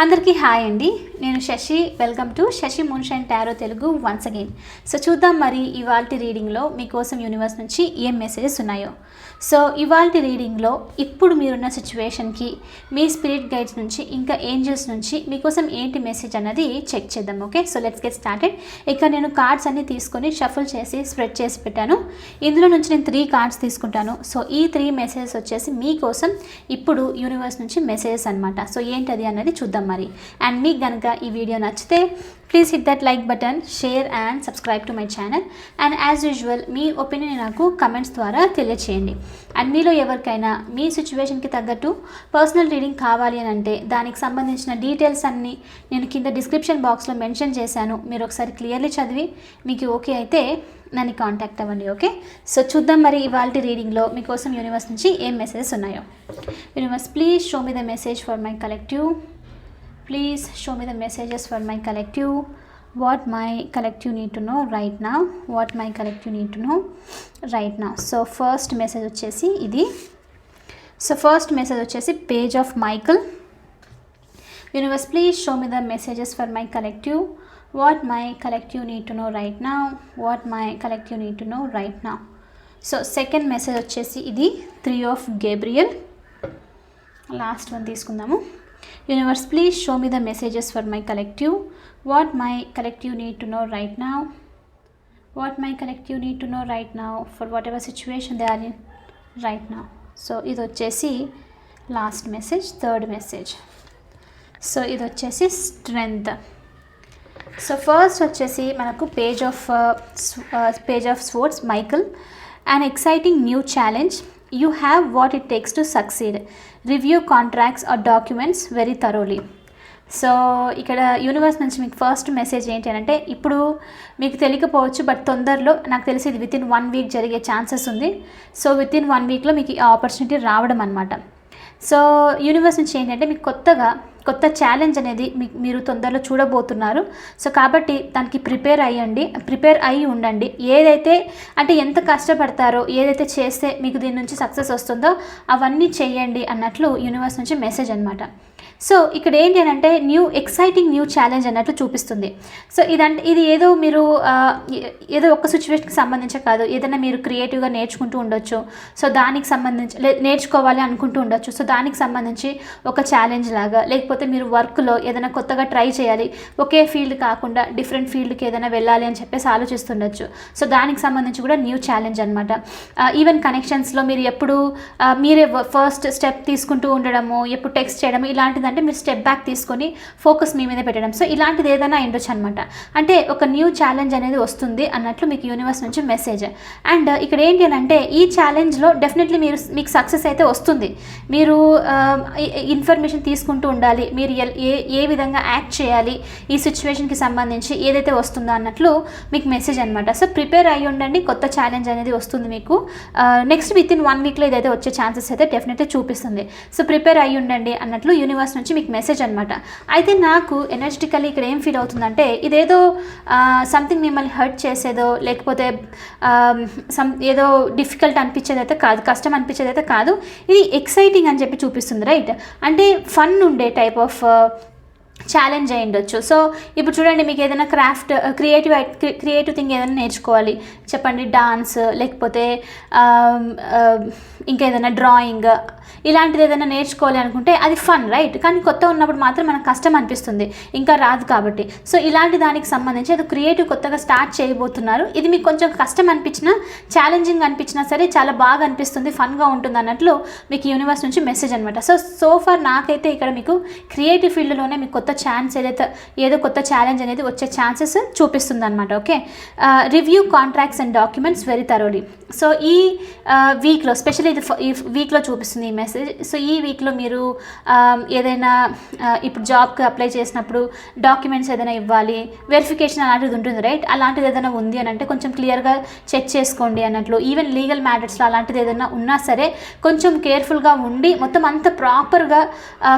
అందరికీ హాయ్ అండి. నేను Shashi. Welcome to Shashi moonshine tarot Telugu once again. So చూద్దాం మరి ఇవాళ రీడింగ్లో మీకోసం యూనివర్స్ నుంచి ఏం మెసేజెస్ ఉన్నాయో. సో ఇవాళ రీడింగ్లో ఇప్పుడు మీరున్న సిచ్యువేషన్కి మీ స్పిరిట్ గైడ్స్ నుంచి ఇంకా ఏంజల్స్ నుంచి మీకోసం ఏంటి మెసేజ్ అన్నది చెక్ చేద్దాం okay? So let's get started. ఇక్కడ నేను కార్డ్స్ అన్ని తీసుకొని షఫుల్ చేసి స్ప్రెడ్ చేసి పెట్టాను. ఇందులో నుంచి నేను త్రీ కార్డ్స్ తీసుకుంటాను. సో ఈ త్రీ మెసేజెస్ వచ్చేసి మీకోసం ఇప్పుడు యూనివర్స్ నుంచి మెసేజెస్ అనమాట సో ఏంటది అన్నది చూద్దాం మరి. అండ్ మీకు కనుక ఈ వీడియో నచ్చితే please hit that like button share and subscribe to my channel. And as usual me opinion నాకు కమెంట్స్ ద్వారా తెలియచేయండి. అండ్ మీలో ఎవరికైనా మీ సిచ్యువేషన్కి తగ్గట్టు పర్సనల్ రీడింగ్ కావాలి అని అంటే దానికి సంబంధించిన డీటెయిల్స్ అన్నీ నేను కింద డిస్క్రిప్షన్ బాక్స్లో మెన్షన్ చేశాను. మీరు ఒకసారి క్లియర్లీ చదివి మీకు ఓకే అయితే నన్ను కాంటాక్ట్ అవ్వండి ఓకే? సో చూద్దాం మరి ఇవాళ రీడింగ్లో మీకోసం యూనివర్స్ నుంచి ఏం మెసేజెస్ ఉన్నాయో. Universe please show me the message for my collective please show me the messages for my collective what my collect collective need to know right నా what my collective need to know right నా so first message వచ్చేసి ఇది. So first message వచ్చేసి page of Michael universe please show me the messages for my collective what my collective need to know right నా what my collective need to know right నా so second message వచ్చేసి ఇది three of Gabriel last one తీసుకుందాము. Universe please show me the messages for my collective what my collective need to know right నా what my collective need to know right నా for whatever situation they are in right నా so ఇది వచ్చేసి last message third message so ఇది వచ్చేసి strength so first వచ్చేసి మనకు page of page of sports Michael and exciting new challenge you have what it takes to succeed review contracts or documents very thoroughly so ఇక్కడ universe నుంచి మీకు first message ఏంటి అంటే ఇప్పుడు మీకు తెలియకపోవచ్చు బట్ తొందరలో నాకు తెలిసి ఇది వితిన్ వన్ వీక్ జరిగే ఛాన్సెస్ ఉంది. సో వితిన్ వన్ వీక్లో మీకు ఈ ఆపర్చునిటీ రావడం అనమాట సో యూనివర్స్ నుంచి ఏంటంటే మీకు కొత్తగా కొత్త ఛాలెంజ్ అనేది మీరు తొందరలో చూడబోతున్నారు. సో కాబట్టి దానికి ప్రిపేర్ అయ్యండి ప్రిపేర్ అయ్యి ఉండండి. ఏదైతే అంటే ఎంత కష్టపడతారో ఏదైతే చేస్తే మీకు దీని నుంచి సక్సెస్ వస్తుందో అవన్నీ చేయండి అన్నట్లు యూనివర్స్ నుంచి మెసేజ్ అనమాట సో ఇక్కడ ఏంటి అని అంటే న్యూ ఎక్సైటింగ్ న్యూ ఛాలెంజ్ అన్నట్లు చూపిస్తుంది. సో ఇదంటే ఇది ఏదో మీరు ఏదో ఒక సిచ్యువేషన్కి సంబంధించి కాదు. ఏదైనా మీరు క్రియేటివ్గా నేర్చుకుంటూ ఉండొచ్చు. సో దానికి సంబంధించి నేర్చుకోవాలి అనుకుంటూ ఉండొచ్చు. సో దానికి సంబంధించి ఒక ఛాలెంజ్ లాగా లేకపోతే మీరు వర్క్లో ఏదైనా కొత్తగా ట్రై చేయాలి. ఒకే ఫీల్డ్ కాకుండా డిఫరెంట్ ఫీల్డ్కి ఏదైనా వెళ్ళాలి అని చెప్పేసి ఆలోచిస్తుండొచ్చు. సో దానికి సంబంధించి కూడా న్యూ ఛాలెంజ్ అనమాట ఈవెన్ కనెక్షన్స్లో మీరు ఎప్పుడు మీరే ఫస్ట్ స్టెప్ తీసుకుంటూ ఉండడము ఎప్పుడు టెక్స్ట్ చేయడము ఇలాంటి ఇలాంటిదంటే మీరు స్టెప్ బ్యాక్ తీసుకొని ఫోకస్ మీ మీద పెట్టడం. సో ఇలాంటిది ఏదైనా ఉండొచ్చు అనమాట అంటే ఒక న్యూ ఛాలెంజ్ అనేది వస్తుంది అన్నట్లు మీకు యూనివర్స్ నుంచి మెసేజ్ అండ్ uh, ఇక్కడ ఏంటి అని అంటే ఈ ఛాలెంజ్లో డెఫినెట్లీ మీరు మీకు సక్సెస్ అయితే వస్తుంది. మీరు um, ఇన్ఫర్మేషన్ తీసుకుంటూ ఉండాలి. మీరు ఏ ఏ విధంగా యాక్ట్ చేయాలి? ఈ సిచ్యువేషన్కి సంబంధించి ఏదైతే వస్తుందో అన్నట్లు మీకు మెసేజ్ అనమాట సో ప్రిపేర్ అయ్యి ఉండండి. కొత్త ఛాలెంజ్ అనేది వస్తుంది మీకు. నెక్స్ట్ విత్ ఇన్ వన్ వీక్లో ఇదైతే వచ్చే ఛాన్సెస్ అయితే డెఫినెట్లీ చూపిస్తుంది. సో ప్రిపేర్ అయ్యి ఉండండి అన్నట్లు యూనివర్స్ నుంచి మీకు మెసేజ్ అనమాట అయితే నాకు ఎనర్జెటికలీ ఇక్కడ ఏం ఫీల్ అవుతుందంటే ఇదేదో సంథింగ్ మిమ్మల్ని హర్ట్ చేసేదో లేకపోతే సమ్ ఏదో డిఫికల్ట్ అనిపించేది అయితే కాదు కష్టం అనిపించేది అయితే కాదు ఇది ఎక్సైటింగ్ అని చెప్పి చూపిస్తుంది రైట్ అంటే ఫన్ ఉండే టైప్ ఆఫ్ ఛాలెంజ్ అయి ఉండొచ్చు. సో ఇప్పుడు చూడండి మీకు ఏదైనా క్రాఫ్ట్ క్రియేటివ్ క్రియేటివ్ థింగ్ ఏదైనా నేర్చుకోవాలి. చెప్పండి డాన్స్ లేకపోతే ఇంకేదైనా ఇంకా ఏదైనా డ్రాయింగ్ ఇలాంటిది ఏదైనా నేర్చుకోవాలి అనుకుంటే అది ఫన్ రైట్ కానీ కొత్త ఉన్నప్పుడు మాత్రం మనకు కష్టం అనిపిస్తుంది. ఇంకా రాదు కాబట్టి. సో ఇలాంటి దానికి సంబంధించి అది క్రియేటివ్ కొత్తగా స్టార్ట్ చేయబోతున్నారు. ఇది మీకు కొంచెం కష్టం అనిపించినా ఛాలెంజింగ్ అనిపించినా సరే చాలా బాగా అనిపిస్తుంది ఫన్గా ఉంటుంది అన్నట్లు మీకు యూనివర్స్ నుంచి మెసేజ్ అనమాట సో సో ఫార్ నాకైతే ఇక్కడ మీకు క్రియేటివ్ ఫీల్డ్లోనే మీకు కొత్త ఛాన్స్ ఏదైతే ఏదో కొత్త ఛాలెంజ్ అనేది వచ్చే ఛాన్సెస్ చూపిస్తుంది అనమాట okay review contracts and documents very thoroughly so ఈ వీక్లో స్పెషల్లీ ఇది ఈ వీక్లో చూపిస్తుంది ఈ మెసేజ్ సో ఈ వీక్లో మీరు ఏదైనా ఇప్పుడు జాబ్కి అప్లై చేసినప్పుడు డాక్యుమెంట్స్ ఏదైనా ఇవ్వాలి వెరిఫికేషన్ అలాంటిది ఉంటుంది రైట్ అలాంటిది ఏదైనా ఉంది అని అంటే కొంచెం క్లియర్గా చెక్ చేసుకోండి అన్నట్లు. ఈవెన్ లీగల్ మ్యాటర్స్లో అలాంటిది ఏదైనా ఉన్నా సరే కొంచెం కేర్ఫుల్గా ఉండి మొత్తం అంత ప్రాపర్గా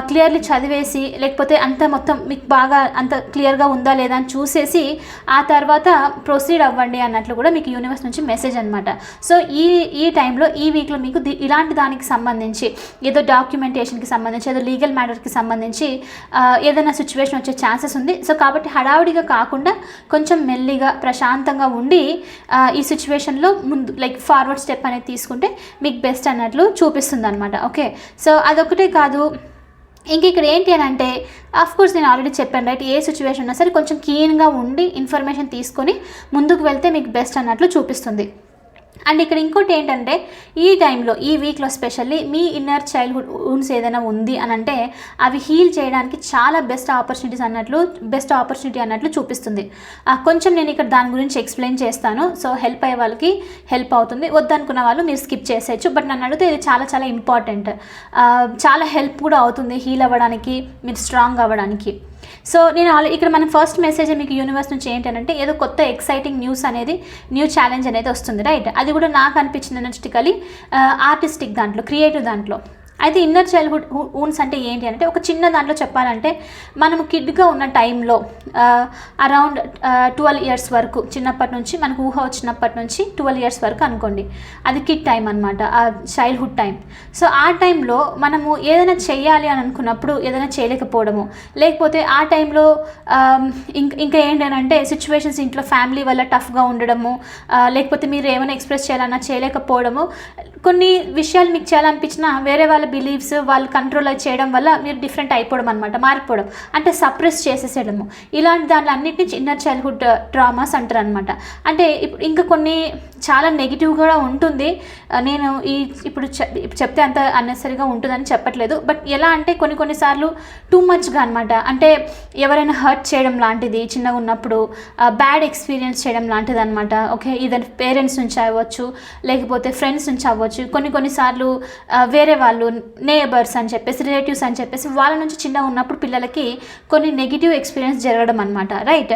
క్లియర్లీ చదివేసి లేకపోతే అంత మొత్తం మీకు బాగా అంత క్లియర్గా ఉందా లేదా అని చూసేసి ఆ తర్వాత ప్రొసీడ్ అవ్వండి అన్నట్లు కూడా మీకు యూనివర్స్ నుంచి మెసేజ్ అనమాట సో ఈ ఈ టైంలో ఈ వీక్లో మీకు ఇలాంటి దానికి సంబంధించి ఏదో డాక్యుమెంటేషన్కి సంబంధించి ఏదో లీగల్ మ్యాటర్కి సంబంధించి ఏదైనా సిచ్యువేషన్ వచ్చే ఛాన్సెస్ ఉంది. సో కాబట్టి హడావుడిగా కాకుండా కొంచెం మెల్లిగా ప్రశాంతంగా ఉండి ఈ సిచ్యువేషన్లో ముందు లైక్ ఫార్వర్డ్ స్టెప్ అనేది తీసుకుంటే మీకు బెస్ట్ అన్నట్లు చూపిస్తుంది అనమాట ఓకే సో అదొకటే కాదు. ఇంక ఇక్కడ ఏంటి అని అంటే ఆఫ్ కోర్స్ నేను ఆల్రెడీ చెప్పాను రైట్ ఏ సిచ్యువేషన్ ఉన్నా సరే కొంచెం క్లీన్గా ఉండి ఇన్ఫర్మేషన్ తీసుకొని ముందుకు వెళ్తే మీకు బెస్ట్ అన్నట్లు చూపిస్తుంది. అండ్ ఇక్కడ ఇంకోటి ఏంటంటే ఈ టైంలో ఈ వీక్లో స్పెషల్లీ మీ ఇన్నర్ చైల్డ్హుడ్ ఊన్స్ ఏదైనా ఉంది అని అంటే అవి హీల్ చేయడానికి చాలా బెస్ట్ ఆపర్చునిటీస్ అన్నట్లు బెస్ట్ ఆపర్చునిటీ అన్నట్లు చూపిస్తుంది. కొంచెం నేను ఇక్కడ దాని గురించి ఎక్స్ప్లెయిన్ చేస్తాను. సో హెల్ప్ అయ్యే వాళ్ళకి హెల్ప్ అవుతుంది. వద్దనుకున్న వాళ్ళు మీరు స్కిప్ చేసేయచ్చు. బట్ నన్ను అడిగితే ఇది చాలా చాలా ఇంపార్టెంట్ చాలా హెల్ప్ కూడా అవుతుంది హీల్ అవ్వడానికి మీరు స్ట్రాంగ్ అవ్వడానికి. సో నేను ఆల్రెడీ ఇక్కడ మన ఫస్ట్ మెసేజ్ మీకు యూనివర్స్ నుంచి ఏంటంటే ఏదో కొత్త ఎక్సైటింగ్ న్యూస్ అనేది న్యూ ఛాలెంజ్ అనేది వస్తుంది రైట్ అది కూడా నాకు అనిపించింది ఎనర్జెటికలీ ఆర్టిస్టిక్ దాంట్లో క్రియేటివ్ దాంట్లో. అయితే ఇన్నర్ చైల్డ్హుడ్ ఊన్స్ అంటే ఏంటి అంటే ఒక చిన్న దాంట్లో చెప్పాలంటే మనము కిడ్గా ఉన్న టైంలో అరౌండ్ ట్వెల్వ్ ఇయర్స్ వరకు చిన్నప్పటి నుంచి మనకు ఊహ వచ్చినప్పటి నుంచి ట్వెల్వ్ ఇయర్స్ వరకు అనుకోండి. అది కిడ్ టైం అనమాట ఆ చైల్డ్హుడ్ టైం సో ఆ టైంలో మనము ఏదైనా చేయాలి అని అనుకున్నప్పుడు ఏదైనా చేయలేకపోవడము. లేకపోతే ఆ టైంలో ఇంక ఇంకా ఏంటంటే సిచ్యువేషన్స్ ఇంట్లో ఫ్యామిలీ వల్ల టఫ్గా ఉండడము లేకపోతే మీరు ఏమైనా ఎక్స్ప్రెస్ చేయాలన్నా చేయలేకపోవడము. కొన్ని విషయాలు మీకు చేయాలనిపించినా వేరే వాళ్ళ బిలీవ్స్ వాళ్ళు కంట్రోల్ చేయడం వల్ల మీరు డిఫరెంట్ అయిపోవడం అనమాట మారిపోవడం. అంటే సప్రెస్ చేసేసేయడము. ఇలాంటి దాని అన్నిటిని ఇన్నర్ చైల్డ్హుడ్ ట్రామాస్ అంటారు అనమాట అంటే ఇప్పుడు ఇంకా కొన్ని చాలా నెగిటివ్ కూడా ఉంటుంది. Uh, నేను ఈ ఇప్పుడు చెప్- ఇప్పుడు చెప్తే అంత అన్నెసరిగా ఉంటుందని చెప్పట్లేదు. బట్ ఎలా అంటే కొన్ని కొన్నిసార్లు టూ మచ్గా అనమాట అంటే ఎవరైనా హర్ట్ చేయడం లాంటిది చిన్నగా ఉన్నప్పుడు uh, బ్యాడ్ ఎక్స్పీరియన్స్ చేయడం లాంటిది అనమాట ఓకే ఇదని పేరెంట్స్ నుంచి అవ్వచ్చు లేకపోతే ఫ్రెండ్స్ నుంచి అవ్వచ్చు. కొన్ని కొన్నిసార్లు uh, వేరే వాళ్ళు నేబర్స్ అని చెప్పేసి రిలేటివ్స్ అని చెప్పేసి వాళ్ళ నుంచి చిన్నగా ఉన్నప్పుడు పిల్లలకి కొన్ని నెగిటివ్ ఎక్స్పీరియన్స్ జరగడం అనమాట రైట్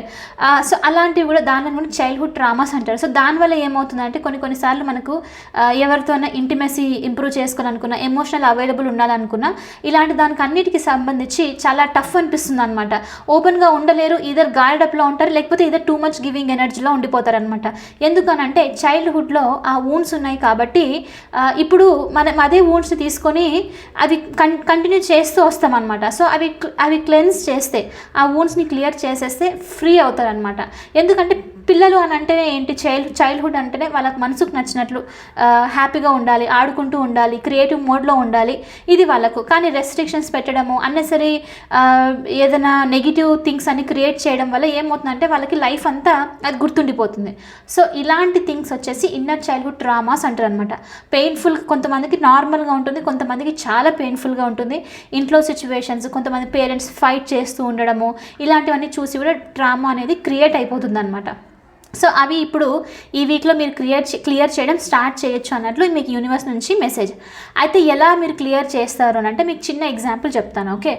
సో అలాంటివి కూడా దాని కూడా చైల్డ్హుడ్ ట్రామాస్ అంటారు. సో దానివల్ల ఏమవుతుందంటే కొన్ని కొన్నిసార్లు మనకు ఎవరితోనైనా ఇంటిమెసీ ఇంప్రూవ్ చేసుకోవాలనుకున్నా ఎమోషనల్ అవైలబుల్ ఉండాలనుకున్నా ఇలాంటి దానికి అన్నిటికీ సంబంధించి చాలా టఫ్ అనిపిస్తుంది అనమాట ఓపెన్గా ఉండలేరు ఇదర్ గార్డప్లో ఉంటారు లేకపోతే ఇదర్ టూ మచ్ గివింగ్ ఎనర్జీలో ఉండిపోతారు అనమాట ఎందుకనంటే చైల్డ్హుడ్లో ఆ వూన్స్ ఉన్నాయి కాబట్టి ఇప్పుడు మనం అదే వూన్స్ని తీసుకొని అవి కన్ కంటిన్యూ చేస్తూ వస్తామన్నమాట. సో అవి అవి క్లెన్స్ చేస్తే ఆ వూన్స్ని క్లియర్ చేసేస్తే ఫ్రీ అవుతారనమాట ఎందుకంటే పిల్లలు అని అంటేనే ఏంటి? చైల్డ్ చైల్డ్హుడ్ అంటేనే వాళ్ళకి మనసుకు నచ్చినట్లు హ్యాపీగా ఉండాలి ఆడుకుంటూ ఉండాలి క్రియేటివ్ మోడ్లో ఉండాలి. ఇది వాళ్ళకు. కానీ రెస్ట్రిక్షన్స్ పెట్టడము అన్నెసరీ ఏదైనా నెగిటివ్ థింగ్స్ అని క్రియేట్ చేయడం వల్ల ఏమవుతుందంటే వాళ్ళకి లైఫ్ అంతా అది గుర్తుండిపోతుంది. సో ఇలాంటి థింగ్స్ వచ్చేసి ఇన్నర్ చైల్డ్హుడ్ ట్రామాస్ అంటారు అనమాట పెయిన్ఫుల్ కొంతమందికి నార్మల్గా ఉంటుంది కొంతమందికి చాలా పెయిన్ఫుల్గా ఉంటుంది. ఇంట్లో సిచ్యువేషన్స్ కొంతమంది పేరెంట్స్ ఫైట్ చేస్తూ ఉండడము ఇలాంటివన్నీ చూసి కూడా ట్రామా అనేది క్రియేట్ అయిపోతుంది అనమాట సో అవి ఇప్పుడు ఈ వీక్లో మీరు క్లియర్ క్లియర్ చేయడం స్టార్ట్ చేయొచ్చు అన్నట్లు మీకు యూనివర్స్ నుంచి మెసేజ్. అయితే ఎలా మీరు క్లియర్ చేస్తారు అని అంటే మీకు చిన్న ఎగ్జాంపుల్ చెప్తాను ఓకే?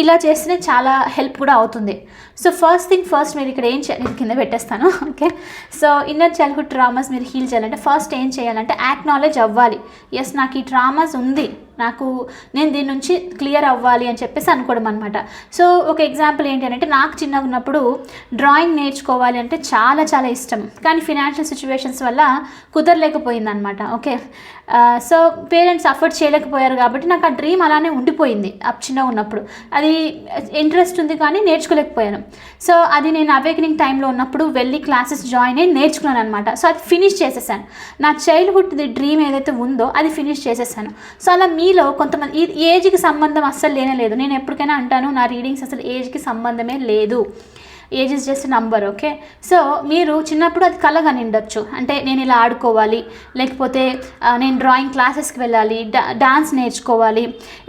ఇలా చేస్తేనే చాలా హెల్ప్ కూడా అవుతుంది. సో ఫస్ట్ థింగ్ ఫస్ట్ మీరు ఇక్కడ ఏం చేయాలి కింద పెట్టేస్తాను okay? So inner childhood traumas మీరు హీల్ చేయాలంటే ఫస్ట్ ఏం చేయాలంటే యాక్నాలెడ్జ్ అవ్వాలి. ఎస్ నాకు ఈ ట్రామాస్ ఉంది. నాకు నేను దీని నుంచి క్లియర్ అవ్వాలి అని చెప్పేసి అనుకోవడం అనమాట సో ఒక ఎగ్జాంపుల్ ఏంటి అంటే నాకు చిన్నగా ఉన్నప్పుడు డ్రాయింగ్ నేర్చుకోవాలి అంటే చాలా చాలా ఇష్టం. కానీ ఫినాన్షియల్ సిచ్యువేషన్స్ వల్ల కుదరలేకపోయింది అనమాట ఓకే సో పేరెంట్స్ అఫోర్డ్ చేయలేకపోయారు కాబట్టి నాకు ఆ డ్రీమ్ అలానే ఉండిపోయింది అప్ చిన్నగా ఉన్నప్పుడు. అది ఇంట్రెస్ట్ ఉంది కానీ నేర్చుకోలేకపోయాను. సో అది నేను అవేకనింగ్ టైంలో ఉన్నప్పుడు వెళ్ళి క్లాసెస్ జాయిన్ అయ్యి నేర్చుకున్నాను అనమాట సో అది ఫినిష్ చేసేసాను. నా చైల్డ్హుడ్ డ్రీమ్ ఏదైతే ఉందో అది ఫినిష్ చేసేసాను. సో అలా మీ మీలో కొంతమంది ఈ ఏజ్కి సంబంధం అస్సలు లేనే లేదు. నేను ఎప్పటికైనా అంటాను నా రీడింగ్స్ అసలు ఏజ్కి సంబంధమే లేదు. Age is just number okay? So మీరు చిన్నప్పుడు అది కలగా నిండొచ్చు. అంటే నేను ఇలా ఆడుకోవాలి లేకపోతే నేను డ్రాయింగ్ క్లాసెస్కి వెళ్ళాలి డా డాన్స్ నేర్చుకోవాలి.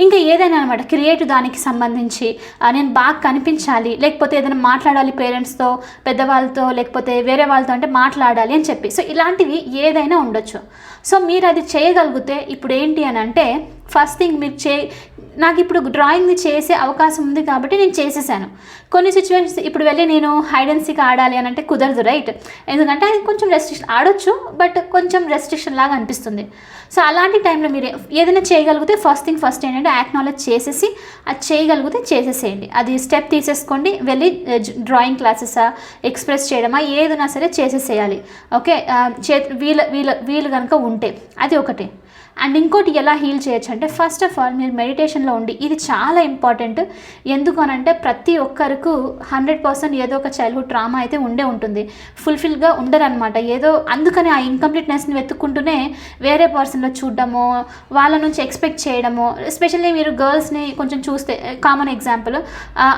ఇంకా ఏదైనా అనమాట క్రియేటివ్ దానికి సంబంధించి నేను బాగా కనిపించాలి లేకపోతే ఏదైనా మాట్లాడాలి పేరెంట్స్తో పెద్దవాళ్ళతో లేకపోతే వేరే వాళ్ళతో అంటే మాట్లాడాలి అని చెప్పి. సో ఇలాంటివి ఏదైనా ఉండొచ్చు. సో మీరు అది చేయగలిగితే ఇప్పుడు ఏంటి అని అంటే ఫస్ట్ థింగ్ మీరు చే నాకు ఇప్పుడు డ్రాయింగ్ చేసే అవకాశం ఉంది కాబట్టి నేను చేసేసాను. కొన్ని సిచ్యువేషన్స్ ఇప్పుడు వెళ్ళి నేను హైడ్ అండ్ సీక్ ఆడాలి అని అంటే కుదరదు రైట్ ఎందుకంటే అది కొంచెం రెస్ట్రిక్షన్ ఆడొచ్చు బట్ కొంచెం రెస్ట్రిక్షన్ లాగా అనిపిస్తుంది. సో అలాంటి టైంలో మీరు ఏదైనా చేయగలిగితే ఫస్ట్ థింగ్ ఫస్ట్ ఏంటంటే యాక్నాలెడ్జ్ చేసేసి అది చేయగలిగితే చేసేసేయండి. అది స్టెప్ తీసేసుకోండి వెళ్ళి డ్రాయింగ్ క్లాసెసా ఎక్స్ప్రెస్ చేయడమా ఏదైనా సరే చేసేసేయాలి. ఓకే చే వీలు వీలు వీలు కనుక ఉంటే అది ఒకటి. అండ్ ఇంకోటి ఎలా హీల్ చేయొచ్చు అంటే ఫస్ట్ ఆఫ్ ఆల్ మీరు మెడిటేషన్లో ఉండి ఇది చాలా ఇంపార్టెంట్ ఎందుకు అని అంటే ప్రతి ఒక్కరికి హండ్రెడ్ పర్సెంట్ ఏదో ఒక చైల్డ్హుడ్ ట్రామా అయితే ఉండే ఉంటుంది. ఫుల్ఫిల్గా ఉండరనమాట ఏదో అందుకని ఆ ఇన్కంప్లీట్నెస్ని వెతుక్కుంటూనే వేరే పర్సన్లో చూడడము వాళ్ళ నుంచి ఎక్స్పెక్ట్ చేయడము ఎస్పెషల్లీ మీరు గర్ల్స్ని కొంచెం చూస్తే కామన్ ఎగ్జాంపుల్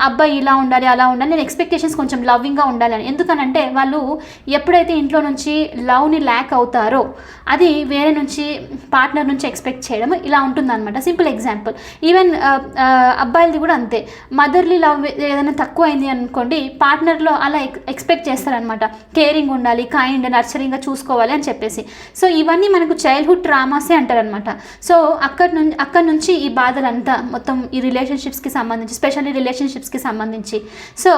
అబ్బాయి ఇలా ఉండాలి అలా ఉండాలి నేను ఎక్స్పెక్టేషన్స్ కొంచెం లవ్వింగ్గా ఉండాలని. ఎందుకనంటే వాళ్ళు ఎప్పుడైతే ఇంట్లో నుంచి లవ్ని ల్యాక్ అవుతారో అది వేరే నుంచి పార్ట్నర్ నుంచి ఎక్స్పెక్ట్ చేయడం ఇలా ఉంటుంది అనమాట సింపుల్ ఎగ్జాంపుల్ ఈవెన్ అబ్బాయిలది కూడా అంతే. మదర్లీ లవ్ ఏదైనా తక్కువ అయింది అనుకోండి పార్ట్నర్లో అలా ఎక్స్పెక్ట్ చేస్తారనమాట కేరింగ్ ఉండాలి కైండ్ నర్చరింగ్గా చూసుకోవాలి అని చెప్పేసి. సో ఇవన్నీ మనకు చైల్డ్హుడ్ ట్రామాసే అంటారనమాట సో అక్కడి నుంచి అక్కడి నుంచి ఈ బాధలంతా మొత్తం ఈ రిలేషన్షిప్స్కి సంబంధించి స్పెషల్లీ రిలేషన్షిప్స్కి సంబంధించి. సో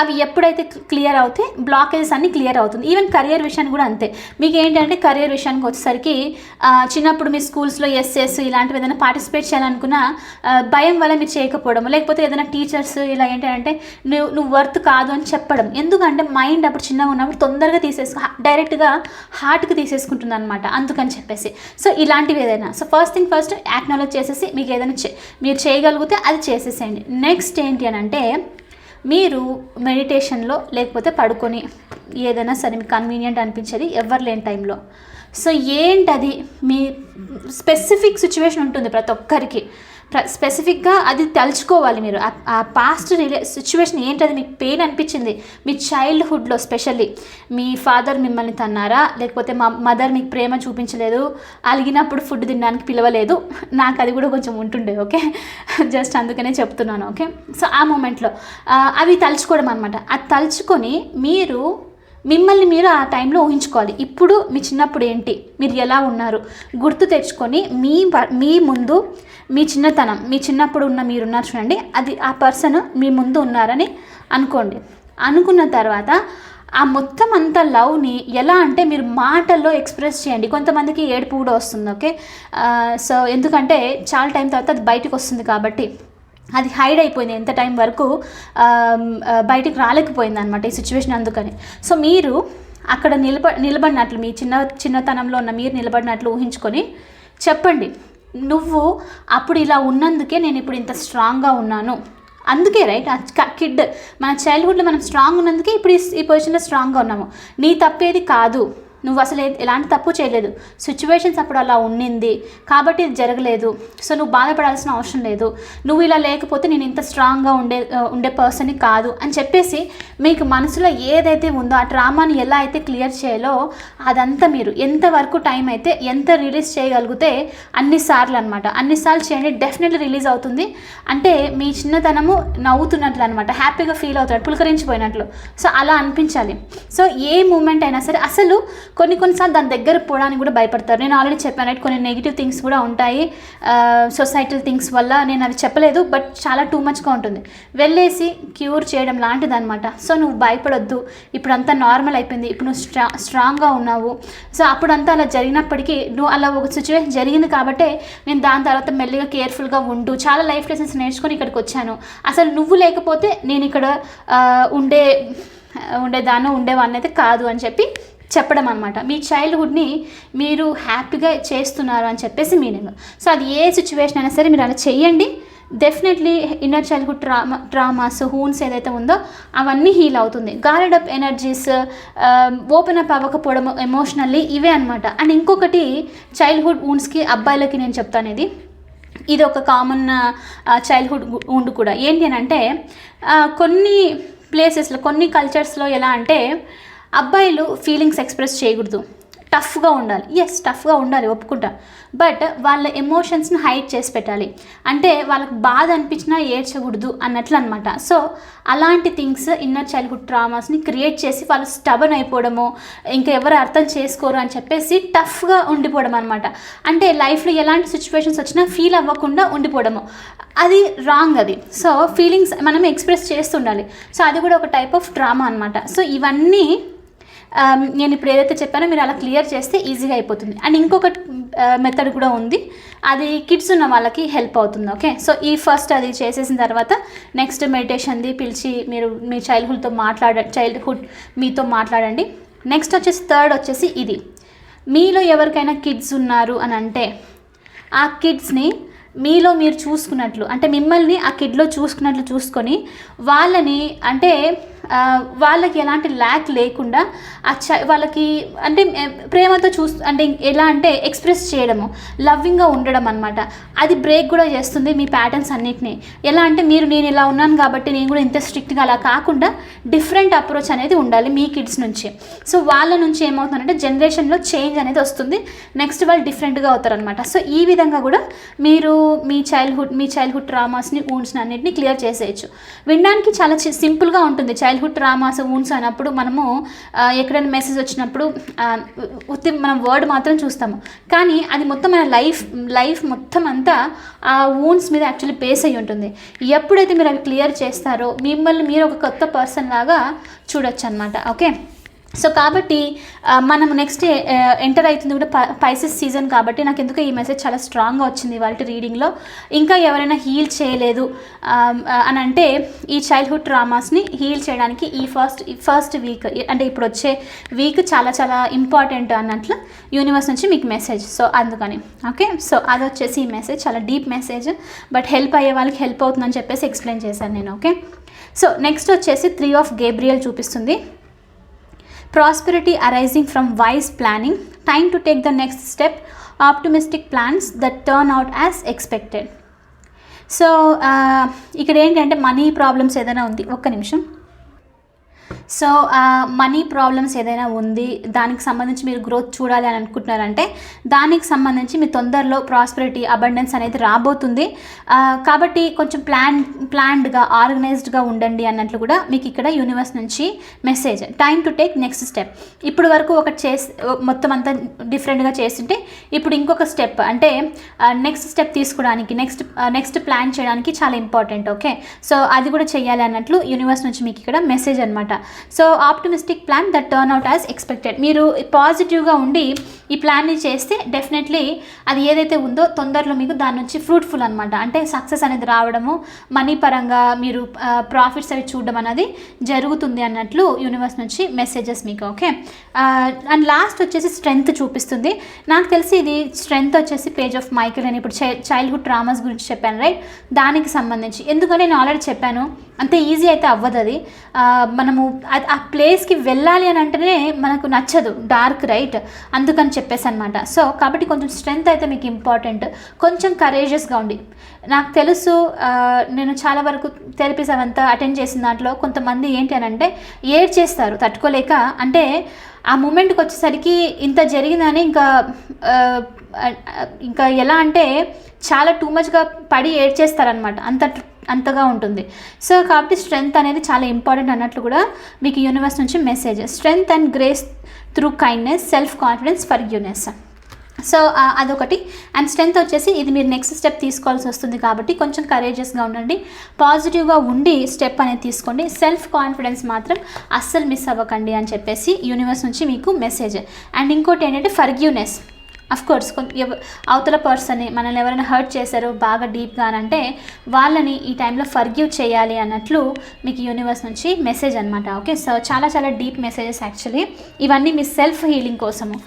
అవి ఎప్పుడైతే క్లియర్ అవుతే బ్లాకేజెస్ అన్ని క్లియర్ అవుతుంది. ఈవెన్ కెరియర్ విషయాన్ని కూడా అంతే. మీకు ఏంటంటే కెరియర్ విషయానికి వచ్చేసరికి చిన్నప్పుడు మీ స్కూల్స్లో ఎస్ఎస్ ఇలాంటివి ఏదైనా పార్టిసిపేట్ చేయాలనుకున్న భయం వల్ల మీరు చేయకపోవడం లేకపోతే ఏదైనా టీచర్స్ ఇలా ఏంటంటే నువ్వు నువ్వు వర్త్ కాదు అని చెప్పడం. ఎందుకంటే మైండ్ అప్పుడు చిన్నగా ఉన్నప్పుడు తొందరగా తీసేసుకు డైరెక్ట్గా హార్ట్కి తీసేసుకుంటుంది అనమాట అందుకని చెప్పేసి. సో ఇలాంటివి ఏదైనా. So first thing first acknowledge చేసేసి మీకు ఏదైనా మీరు చేయగలిగితే అది చేసేసేయండి. నెక్స్ట్ ఏంటి అని అంటే మీరు మెడిటేషన్లో లేకపోతే పడుకొని ఏదైనా సరే మీకు కన్వీనియంట్ అనిపించేది ఎవరు లేని టైంలో సో ఏంటది? మీ స్పెసిఫిక్ సిచ్యువేషన్ ఉంటుంది ప్రతి ఒక్కరికి. స్పెసిఫిక్గా అది తలుచుకోవాలి మీరు. ఆ- పాస్ట్ రిలే సిచ్యువేషన్ ఏంటది? మీకు పెయిన్ అనిపించింది. మీ చైల్డ్హుడ్లో స్పెషల్లీ మీ ఫాదర్ మిమ్మల్ని తన్నారా? లేకపోతే మా మదర్ మీకు ప్రేమ చూపించలేదు. అలిగినప్పుడు ఫుడ్ తినడానికి పిలవలేదు. నాకు అది కూడా కొంచెం ఉంటుండే ఓకే జస్ట్ అందుకనే చెప్తున్నాను ఓకే సో ఆ మూమెంట్లో అవి తలుచుకోవడం అనమాట అది తలుచుకొని మీరు మిమ్మల్ని మీరు ఆ టైంలో ఊహించుకోవాలి. ఇప్పుడు మీ చిన్నప్పుడు ఏంటి? మీరు ఎలా ఉన్నారు? గుర్తు తెచ్చుకొని మీ ప- మీ ముందు మీ చిన్నతనం మీ చిన్నప్పుడు ఉన్న మీరున్నారు చూడండి. అది ఆ పర్సన్ మీ ముందు ఉన్నారని అనుకోండి. అనుకున్న తర్వాత ఆ మొత్తం అంత లవ్ని ఎలా అంటే మీరు మాటల్లో ఎక్స్ప్రెస్ చేయండి. కొంతమందికి ఏడుపు కూడా వస్తుంది ఓకే? సో ఎందుకంటే చాలా టైం తర్వాత అది బయటకు వస్తుంది కాబట్టి అది హైడ్ అయిపోయింది. ఎంత టైం వరకు బయటికి రాలేకపోయింది అనమాట ఈ సిచ్యువేషన్ అందుకని. సో మీరు అక్కడ నిలబ నిలబడినట్లు మీ చిన్న చిన్నతనంలో ఉన్న మీరు నిలబడినట్లు ఊహించుకొని చెప్పండి. నువ్వు అప్పుడు ఇలా ఉన్నందుకే నేను ఇప్పుడు ఇంత స్ట్రాంగ్గా ఉన్నాను. అందుకే రైట్ ఆ కిడ్ మన చైల్డ్హుడ్లో మనం స్ట్రాంగ్ ఉన్నందుకే ఇప్పుడు ఈ- ఈ పొజిషన్లో స్ట్రాంగ్గా ఉన్నాము. నీ తప్పేది కాదు. నువ్వు అసలు ఎలాంటి తప్పు చేయలేదు. సిచ్యువేషన్స్ అప్పుడు అలా ఉండింది కాబట్టి ఇది జరగలేదు. సో నువ్వు బాధపడాల్సిన అవసరం లేదు. నువ్వు ఇలా లేకపోతే నేను ఇంత స్ట్రాంగ్గా ఉండే ఉండే పర్సన్ కాదు అని చెప్పేసి మీకు మనసులో ఏదైతే ఉందో ఆ డ్రామాని ఎలా అయితే క్లియర్ చేయాలో అదంతా మీరు ఎంతవరకు టైం అయితే ఎంత రిలీజ్ చేయగలిగితే అన్నిసార్లు అనమాట అన్నిసార్లు చేయండి డెఫినెట్లీ రిలీజ్ అవుతుంది. అంటే మీ చిన్నతనము నవ్వుతున్నట్లు అనమాట హ్యాపీగా ఫీల్ అవుతాడు పులకరించిపోయినట్లు. సో అలా అనిపించాలి. సో ఏ మూమెంట్ అయినా సరే అసలు కొన్ని కొన్నిసార్లు దాని దగ్గర పోవడానికి కూడా భయపడతారు. నేను ఆల్రెడీ చెప్పాను right? కొన్ని నెగిటివ్ థింగ్స్ కూడా ఉంటాయి. సొసైటల్ థింగ్స్ వల్ల నేను అది చెప్పలేదు బట్ చాలా టూ మచ్గా ఉంటుంది. వెళ్ళేసి క్యూర్ చేయడం లాంటిది అనమాట సో నువ్వు భయపడొద్దు. ఇప్పుడు అంతా నార్మల్ అయిపోయింది. ఇప్పుడు నువ్వు స్ట్రా స్ట్రాంగ్గా ఉన్నావు. సో అప్పుడంతా అలా జరిగినప్పటికీ నువ్వు అలా ఒక సిచ్యువేషన్ జరిగింది కాబట్టే నేను దాని తర్వాత మెల్లిగా కేర్ఫుల్గా ఉంటూ చాలా లైఫ్ లెసన్స్ నేర్చుకొని ఇక్కడికి వచ్చాను. అసలు నువ్వు లేకపోతే నేను ఇక్కడ ఉండే ఉండేదాన్ని ఉండేవాడిని అయితే కాదు అని చెప్పి చెప్పడం అనమాట మీ చైల్డ్హుడ్ని మీరు హ్యాపీగా చేస్తున్నారు అని చెప్పేసి మీనింగ్ సో అది ఏ సిచ్యువేషన్ అయినా సరే మీరు అలా చేయండి definitely inner childhood trauma traumas wounds ఏదైతే ఉందో అవన్నీ హీల్ అవుతుంది. Guarded up energies open up అవ్వకపోవడం ఎమోషనల్లీ ఇవే అనమాట అండ్ ఇంకొకటి చైల్డ్హుడ్ వూన్స్కి అబ్బాయిలకి నేను చెప్తాను ఇది ఇది ఒక కామన్ చైల్డ్హుడ్ ఉండు కూడా. ఏంటి అని అంటే uh, కొన్ని ప్లేసెస్లో కొన్ని కల్చర్స్లో ఎలా అంటే అబ్బాయిలు ఫీలింగ్స్ ఎక్స్ప్రెస్ చేయకూడదు. టఫ్గా ఉండాలి. ఎస్ టఫ్గా ఉండాలి ఒప్పుకుంటా. బట్ వాళ్ళ ఎమోషన్స్ని హైడ్ చేసి పెట్టాలి. అంటే వాళ్ళకి బాధ అనిపించినా ఏడ్చకూడదు అన్నట్లు అనమాట సో అలాంటి థింగ్స్ ఇన్నర్ చైల్డ్హుడ్ ట్రామాస్ని క్రియేట్ చేసి వాళ్ళు స్టబన్ అయిపోవడము ఇంకా ఎవరు అర్థం చేసుకోరు అని చెప్పేసి టఫ్గా ఉండిపోవడం అనమాట అంటే లైఫ్లో ఎలాంటి సిచ్యువేషన్స్ వచ్చినా ఫీల్ అవ్వకుండా ఉండిపోవడము. అది రాంగ్ అది. సో ఫీలింగ్స్ మనం ఎక్స్ప్రెస్ చేస్తుండాలి. సో అది కూడా ఒక టైప్ ఆఫ్ డ్రామా అనమాట సో ఇవన్నీ Um, నేను ఇప్పుడు ఏదైతే చెప్పానో మీరు అలా క్లియర్ చేస్తే ఈజీగా అయిపోతుంది. అండ్ ఇంకొక మెథడ్ కూడా ఉంది. అది కిడ్స్ ఉన్న వాళ్ళకి హెల్ప్ అవుతుంది ఓకే సో ఈ ఫస్ట్ అది చేసేసిన తర్వాత నెక్స్ట్ మెడిటేషన్ది పిలిచి మీరు మీ చైల్డ్హుడ్తో మాట్లాడ చైల్డ్హుడ్ మీతో మాట్లాడండి. నెక్స్ట్ వచ్చేసి థర్డ్ వచ్చేసి ఇది. మీలో ఎవరికైనా కిడ్స్ ఉన్నారు అని అంటే ఆ కిడ్స్ని మీలో మీరు చూసుకున్నట్లు అంటే మిమ్మల్ని ఆ కిడ్లో చూసుకున్నట్లు చూసుకొని వాళ్ళని అంటే వాళ్ళకి ఎలాంటి ల్యాక్ లేకుండా ఆ చ వాళ్ళకి అంటే ప్రేమతో చూస్తూ అంటే ఎలా అంటే ఎక్స్ప్రెస్ చేయడము లవ్వింగ్గా ఉండడం అనమాట అది బ్రేక్ కూడా చేస్తుంది మీ ప్యాటర్న్స్ అన్నిటినీ. ఎలా అంటే మీరు నేను ఇలా ఉన్నాను కాబట్టి నేను కూడా ఇంత స్ట్రిక్ట్గా అలా కాకుండా డిఫరెంట్ అప్రోచ్ అనేది ఉండాలి మీ కిడ్స్ నుంచి. సో వాళ్ళ నుంచి ఏమవుతుందంటే జనరేషన్లో చేంజ్ అనేది వస్తుంది. నెక్స్ట్ వాళ్ళు డిఫరెంట్గా అవుతారనమాట సో ఈ విధంగా కూడా మీరు మీ చైల్డ్హుడ్ మీ చైల్డ్హుడ్ ట్రామాస్ని ఊన్స్ని అన్నిటిని క్లియర్ చేసేయచ్చు. వినడానికి చాలా సింపుల్గా ఉంటుంది. చైల్డ్ చైల్డ్హుడ్ ట్రామాస్ ఊన్స్ అన్నప్పుడు మనము ఎక్కడైనా మెసేజ్ వచ్చినప్పుడు ఉత్తి మనం వర్డ్ మాత్రం చూస్తాము. కానీ అది మొత్తం మన లైఫ్ లైఫ్ మొత్తం అంతా ఆ ఊన్స్ మీద యాక్చువల్లీ బేస్ అయి ఉంటుంది. ఎప్పుడైతే మీరు అవి క్లియర్ చేస్తారో మిమ్మల్ని మీరు ఒక కొత్త పర్సన్ లాగా చూడొచ్చు అనమాట ఓకే సో కాబట్టి మనం నెక్స్ట్ ఎంటర్ అవుతుంది కూడా పైసెస్ సీజన్ కాబట్టి నాకు ఎందుకు ఈ మెసేజ్ చాలా స్ట్రాంగ్గా వచ్చింది వాళ్ళ రీడింగ్లో ఇంకా ఎవరైనా హీల్ చేయలేదు అని అంటే ఈ చైల్డ్హుడ్ ట్రామాస్ని హీల్ చేయడానికి ఈ ఫస్ట్ ఫస్ట్ వీక్ అంటే ఇప్పుడు వచ్చే వీక్ చాలా చాలా ఇంపార్టెంట్ అన్నట్లు యూనివర్స్ నుంచి మీకు మెసేజ్ సో అందుకని ఓకే సో అది వచ్చేసి ఈ మెసేజ్ చాలా డీప్ మెసేజ్ బట్ హెల్ప్ అయ్యే వాళ్ళకి హెల్ప్ అవుతుందని చెప్పేసి ఎక్స్ప్లెయిన్ చేశాను నేను ఓకే సో నెక్స్ట్ వచ్చేసి త్రీ ఆఫ్ గేబ్రియల్ చూపిస్తుంది. Prosperity arising from wise planning time to take the next step optimistic plans that turn out as expected so ఇక్కడ ఏంటంటే మనీ ప్రాబ్లమ్స్ ఏదైనా ఉంది ఒక్క నిమిషం సో మనీ ప్రాబ్లమ్స్ ఏదైనా ఉంది దానికి సంబంధించి మీరు గ్రోత్ చూడాలి అని అనుకుంటున్నారంటే దానికి సంబంధించి మీ తొందరలో ప్రాస్పెరిటీ అబండెన్స్ అనేది రాబోతుంది. కాబట్టి కొంచెం ప్లాన్ ప్లాన్డ్గా ఆర్గనైజ్డ్గా ఉండండి అన్నట్లు కూడా మీకు ఇక్కడ యూనివర్స్ నుంచి message time to take next step ఇప్పుడు వరకు ఒకటి చేసి మొత్తం అంతా డిఫరెంట్గా చేస్తుంటే ఇప్పుడు ఇంకొక స్టెప్ అంటే నెక్స్ట్ స్టెప్ తీసుకోవడానికి నెక్స్ట్ నెక్స్ట్ ప్లాన్ చేయడానికి చాలా ఇంపార్టెంట్ ఓకే సో అది కూడా చేయాలి అన్నట్లు యూనివర్స్ నుంచి మీకు ఇక్కడ మెసేజ్ అనమాట so optimistic plan that turn out as expected మీరు పాజిటివ్గా ఉండి ఈ ప్లాన్ని చేస్తే డెఫినెట్లీ అది ఏదైతే ఉందో తొందరలో మీకు దాని నుంచి ఫ్రూట్ఫుల్ అనమాట అంటే సక్సెస్ అనేది రావడము మనీ పరంగా మీరు ప్రాఫిట్స్ అవి చూడడం అనేది జరుగుతుంది అన్నట్లు యూనివర్స్ నుంచి మెసేజెస్ మీకు ఓకే అండ్ లాస్ట్ వచ్చేసి స్ట్రెంగ్త్ చూపిస్తుంది. నాకు తెలిసి ఇది స్ట్రెంగ్త్ వచ్చేసి పేజ్ ఆఫ్ మైకిల్ అని ఇప్పుడు చైల్డ్హుడ్ ట్రామాస్ గురించి చెప్పాను రైట్ దానికి సంబంధించి. ఎందుకంటే నేను ఆల్రెడీ చెప్పాను? అంత ఈజీ అయితే అవ్వదు అది మనము అది ఆ ప్లేస్కి వెళ్ళాలి అని అంటేనే మనకు నచ్చదు డార్క్ రైట్ అందుకని చెప్పేసి అనమాట సో కాబట్టి కొంచెం స్ట్రెంగ్త్ అయితే మీకు ఇంపార్టెంట్ కొంచెం కరేజియస్గా ఉండి. నాకు తెలుసు నేను చాలా వరకు థెరపీస్ అవంతా అటెండ్ చేసిన దాంట్లో కొంతమంది ఏంటి అని అంటే ఏడ్ చేస్తారు తట్టుకోలేక. అంటే ఆ మూమెంట్కి వచ్చేసరికి ఇంత జరిగిందని ఇంకా ఇంకా ఎలా అంటే చాలా టూ మచ్గా పడి ఏడ్ చేస్తారనమాట అంత అంతగా ఉంటుంది. సో కాబట్టి స్ట్రెంగ్త్ అనేది చాలా ఇంపార్టెంట్ అన్నట్లు కూడా మీకు యూనివర్స్ నుంచి message strength and grace through kindness self confidence for యూనెస్ so అదొకటి. అండ్ స్ట్రెంత్ వచ్చేసి ఇది మీరు నెక్స్ట్ స్టెప్ తీసుకోవాల్సి వస్తుంది కాబట్టి కొంచెం కరేజియస్గా ఉండండి. పాజిటివ్గా ఉండి స్టెప్ అనేది తీసుకోండి. సెల్ఫ్ కాన్ఫిడెన్స్ మాత్రం అస్సలు మిస్ అవ్వకండి అని చెప్పేసి యూనివర్స్ నుంచి మీకు మెసేజ్ అండ్ ఇంకోటి ఏంటంటే ఫర్గ్యూనెస్ కోర్స్ అవతల పర్సన్ని మనల్ని ఎవరైనా హర్ట్ చేశారో బాగా డీప్గా అని అంటే వాళ్ళని ఈ టైంలో ఫర్గ్యూ చేయాలి అన్నట్లు మీకు యూనివర్స్ నుంచి మెసేజ్ అనమాట ఓకే? సో చాలా చాలా డీప్ మెసేజెస్ యాక్చువల్లీ. ఇవన్నీ మీ సెల్ఫ్ హీలింగ్ కోసము.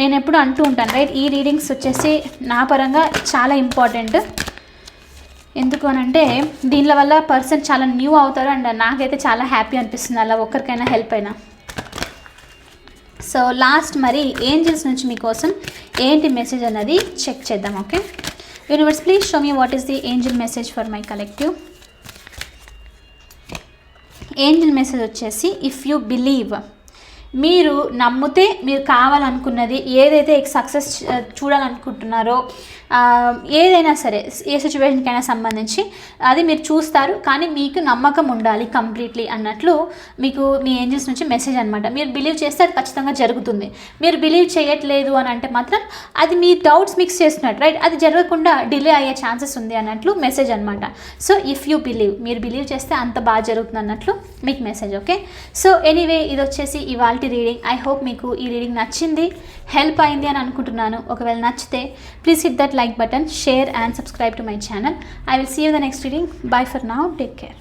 నేను ఎప్పుడు అంటూ ఉంటాను రైట్? ఈ రీడింగ్స్ వచ్చేసి నా పరంగా చాలా ఇంపార్టెంట్. ఎందుకు అని అంటే దీనిల వల్ల పర్సన్ చాలా న్యూ అవుతారు అండ్ నాకైతే చాలా హ్యాపీ అనిపిస్తుంది అలా ఒక్కరికైనా హెల్ప్ అయినా. సో లాస్ట్ మరి ఏంజిల్స్ నుంచి మీకోసం ఏంటి మెసేజ్ అన్నది చెక్ చేద్దాం okay? Universe please show me what is the angel message for my collective angel message వచ్చేసి ఇఫ్ యూ బిలీవ్ మీరు నమ్మితే మీరు కావాలనుకున్నది ఏదైతే సక్సెస్ చూడాలనుకుంటున్నారో ఏదైనా సరే ఏ సిచ్యువేషన్కైనా సంబంధించి అది మీరు చూస్తారు కానీ మీకు నమ్మకం ఉండాలి కంప్లీట్లీ అన్నట్లు మీకు మీ ఏంజల్స్ నుంచి మెసేజ్ అనమాట మీరు బిలీవ్ చేస్తే అది ఖచ్చితంగా జరుగుతుంది. మీరు బిలీవ్ చేయట్లేదు అని అంటే మాత్రం అది మీ డౌట్స్ మిక్స్ చేస్తున్నట్టు రైట్ అది జరగకుండా డిలే అయ్యే ఛాన్సెస్ ఉంది అన్నట్లు మెసేజ్ అనమాట సో ఇఫ్ యూ బిలీవ్ మీరు బిలీవ్ చేస్తే అంత బాగా జరుగుతుంది అన్నట్లు మీకు మెసేజ్ ఓకే సో ఎనీవే ఇది వచ్చేసి ఇవాళ రీడింగ్ ఐ హోప్ మీకు ఈ రీడింగ్ నచ్చింది. హెల్ప్ అయింది అని అనుకుంటున్నాను. ఒకవేళ నచ్చితే please hit that like button share and subscribe to my channel I will see you the next reading bye for now take care